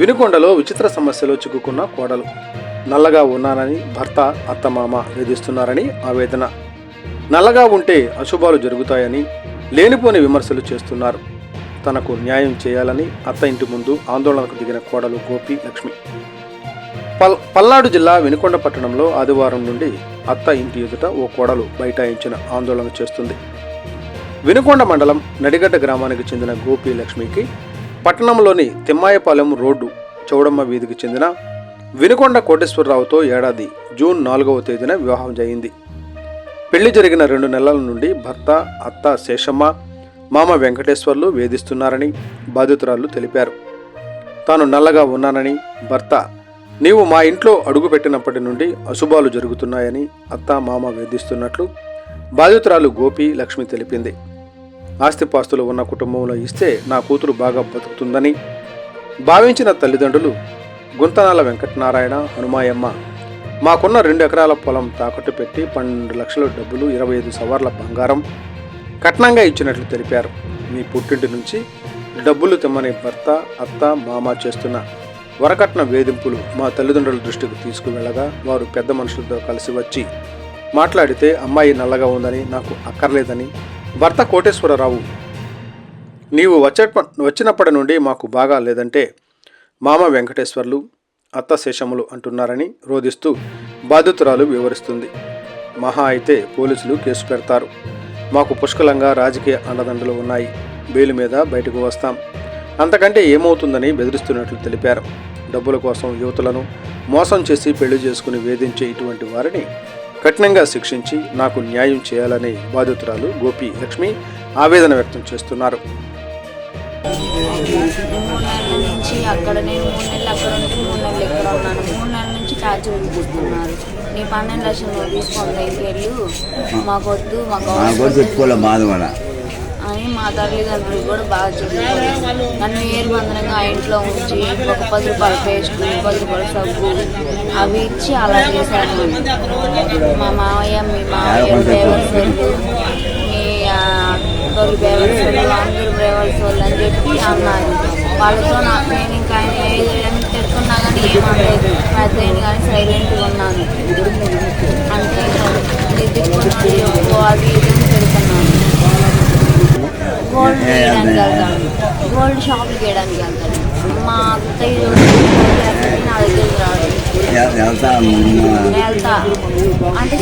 వినుకొండలో విచిత్ర సమస్యలో చిక్కుకున్న కోడలు. నల్లగా ఉన్నానని భర్త అత్తమామ వేధిస్తున్నారని ఆవేదన. నల్లగా ఉంటే అశుభాలు జరుగుతాయని లేనిపోని విమర్శలు చేస్తున్నారు. తనకు న్యాయం చేయాలని అత్త ఇంటి ముందు ఆందోళనకు దిగిన కోడలు గోపి లక్ష్మి. పల్ పల్నాడు జిల్లా వినుకొండ పట్టణంలో ఆదివారం నుండి అత్త ఇంటి ఎదుట ఓ కోడలు బైఠాయించిన ఆందోళన చేస్తుంది. వినుకొండ మండలం నడిగడ్డ గ్రామానికి చెందిన గోపి లక్ష్మికి పట్టణంలోని తిమ్మాయపాలెం రోడ్డు చౌడమ్మ వీధికి చెందిన వినుకొండ కోటేశ్వరరావుతో ఏడాది జూన్ నాలుగవ తేదీన వివాహం జరిగింది. పెళ్ళి జరిగిన రెండు నెలల నుండి భర్త అత్త శేషమ్మ మామ వెంకటేశ్వర్లు వేధిస్తున్నారని బాధితురాలు తెలిపారు. తాను నల్లగా ఉన్నానని భర్త నీవు మా ఇంట్లో అడుగుపెట్టినప్పటి నుండి అశుభాలు జరుగుతున్నాయని అత్త మామ వేధిస్తున్నట్లు బాధితురాలు గోపి లక్ష్మి తెలిపింది. ఆస్తిపాస్తులు ఉన్న కుటుంబంలో ఇస్తే నా కూతురు బాగా బతుకుతుందని భావించిన తల్లిదండ్రులు గుంతనాల వెంకటనారాయణ హనుమాయమ్మ మాకున్న రెండు ఎకరాల పొలం తాకట్టు పెట్టి పన్నెండు లక్షల డబ్బులు ఇరవై ఐదు సవర్ల బంగారం కట్నంగా ఇచ్చినట్లు తెలిపారు. మీ పుట్టింటి నుంచి డబ్బులు తెమ్మని భర్త అత్త మామ చేస్తున్న వరకట్న వేధింపులు మా తల్లిదండ్రుల దృష్టికి తీసుకువెళ్ళగా వారు పెద్ద మనుషులతో కలిసి వచ్చి మాట్లాడితే అమ్మాయి నల్లగా ఉందని నాకు అక్కర్లేదని భర్త కోటేశ్వరరావు నీవు వచ్చే వచ్చినప్పటి నుండి మాకు బాగా లేదంటే మామ వెంకటేశ్వర్లు అత్త శేషములు అంటున్నారని రోధిస్తూ బాధితురాలు వివరిస్తుంది. మహా అయితే పోలీసులు కేసు పెడతారు. మాకు పుష్కలంగా రాజకీయ అండదండలు ఉన్నాయి. బెయిల్ మీద బయటకు వస్తాం. అంతకంటే ఏమవుతుందని బెదిరిస్తున్నట్లు తెలిపారు. డబ్బుల కోసం యువతులను మోసం చేసి పెళ్ళి చేసుకుని వేధించే ఇటువంటి వారిని కఠినంగా శిక్షించి నాకు న్యాయం చేయాలని బాధితురాలు గోపి లక్ష్మి ఆవేదన వ్యక్తం చేస్తున్నారు. మూడు నెలల నుంచి అక్కడ నేను మూడు నెలలు అక్కడ ఉంటే మూడు నెలలు ఇక్కడ ఉన్నాను? మూడు నెలల నుంచి టార్చర్ చూపిస్తున్నారు నీ పన్నెండు లక్షలు నువ్వు తీసుకొని వెళ్ళు మాకు వద్దు మాకు బాధ అని మా తల్లిదండ్రులు కూడా బాగా చెప్పారు. నన్ను ఏరు ఆ ఇంట్లో ఉంచి ఒక పది రూపాయల పేస్ట్ పది రూపాయల సబ్బు అవి ఇచ్చి అలా చేశాను. మా మావయ్య మీ మావయ్య బేవర్సోళ్ళు మీ తొలి బేవర్సోళ్ళు డ్రైవర్స్ వాళ్ళు అని చెప్పి అన్నారు. వాళ్ళతో నాకు నేను ఇంకా ఆయన ఏదైనా తెచ్చుకున్నా కానీ ఏమనలేదు పెద్ద కానీ సైలెంట్గా ఉన్నాను. అంటే అది ఇది గోల్డ్ వేయడానికి వెళ్తాను. గోల్డ్ షాప్కి వేయడానికి వెళ్తాను. మా అత్తయ్య నా దగ్గరికి వెళ్తా. అంటే